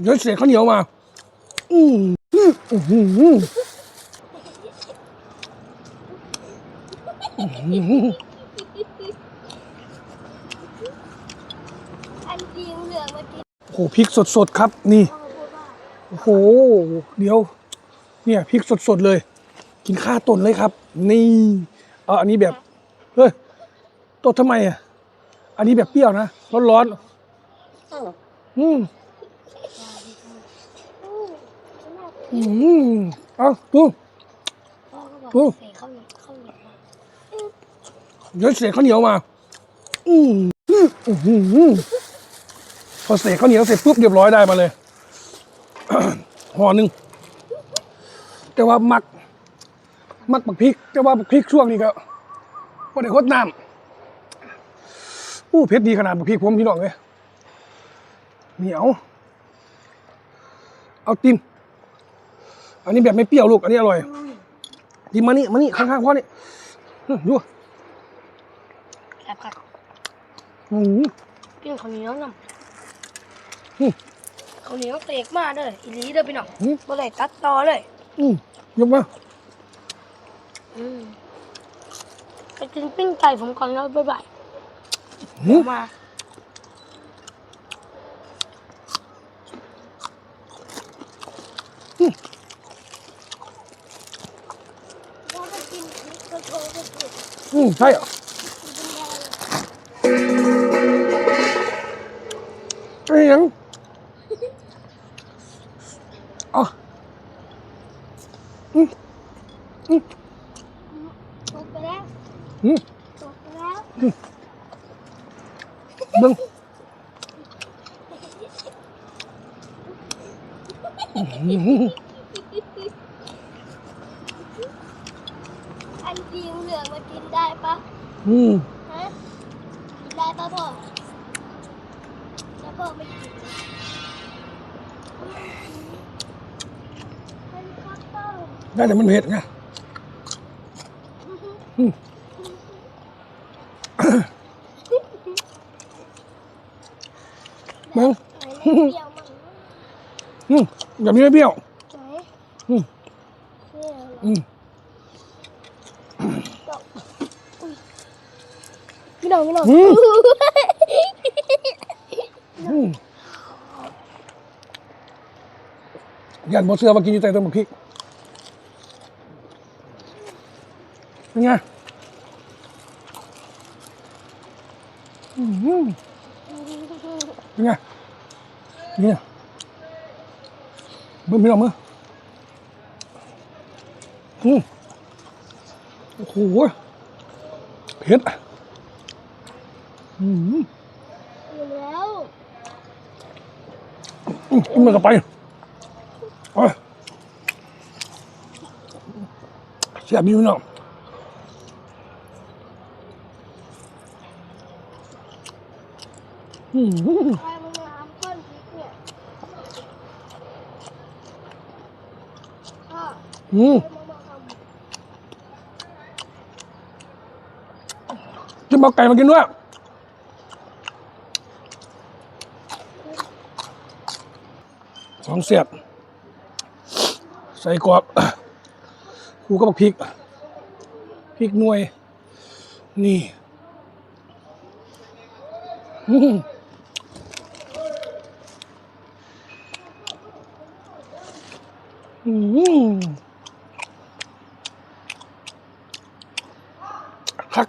เดี๋ยวเสียข้าวเหนียวมา อืมอืมอื้อหืออื้อหืออันจริงเหลืองมากินโอ้โหพริกสดๆครับ นี่พ่อพูดว่าโอ้โหเดี๋ยว เนี่ยพริกสดๆเลย กินข้าต้นเลยครับ นี่เอออันนี้แบบเฮ้ยตดทำไมอะอันนี้แบบเปรี้ยวนะร้อนๆอืม อืมเอาดูพ่อก็บอกเสกข้าวเหนียวข้าวเหนียวมาเดี๋ยวเสียข้าวเหนียวมา อืมอืมอื้อหือพอเสกข้าวเหนียวเสร็จปุ๊บเรียบร้อยได้มาเลย ห่อหนึ่งแต่ว่ามัก มักบักพริก แต่ว่าบักพริกช่วงนี้ก็พอได้คดน้ำอู้เผ็ดดีขนาดบักพริกผมพี่น้องเลยเหนียว เอาติม อันนี้แบบไม่เปรี้ยวลูก อันนี้อร่อยติมมานี่มานี่ข้างๆพ่อนี่อื้อดูแซ่บครับอืมกินข้าวเหนียวน้อืมำข้าวเหนียวเสกมาเด้ออีหลีเด้อพี่น้องอืมบ่ได้ตัดต่อเลย อืมยกมาอืมไปกินปิ้งไก่ผมก่อนแล้วบ๊ายบายหืเดี๋มยวมา อืมใช่เหรอไอ้ยังเอ๋อ จบไปแล้วอืมจบไปแล้วเบิ้งอื้อหืออันจริงเหลืองมากินได้ปะอืมฮะกินได้ปะพ่อแล้วพ่อไม่กินเฮลิคอปเตอร์ได้แต่มันเผ็ดไงอืมเบิ้งไหนไม่เปรี้ยวมั้งอืมอย่ามีไม่เบี้ยวไหนอืม เปรี้ยวเหรอ อืม อุ๊ยพี่น้องพี่น้องอืมอืมยันบอเสือมา โอ้โหเผ็ดอะอืมอยู่แล้วอืมกินมันกับไปโอ้ยเสียบอยู่เนาะอืมใครมันน้ำข้นพริกเนี่ยพ่ออืม ใครมามาทำ จะมเอาไก่มากินด้วยของเสียบ ใส่กรอบครูก็บอกพริก พริกหน่วย นี่อืมอืมคัก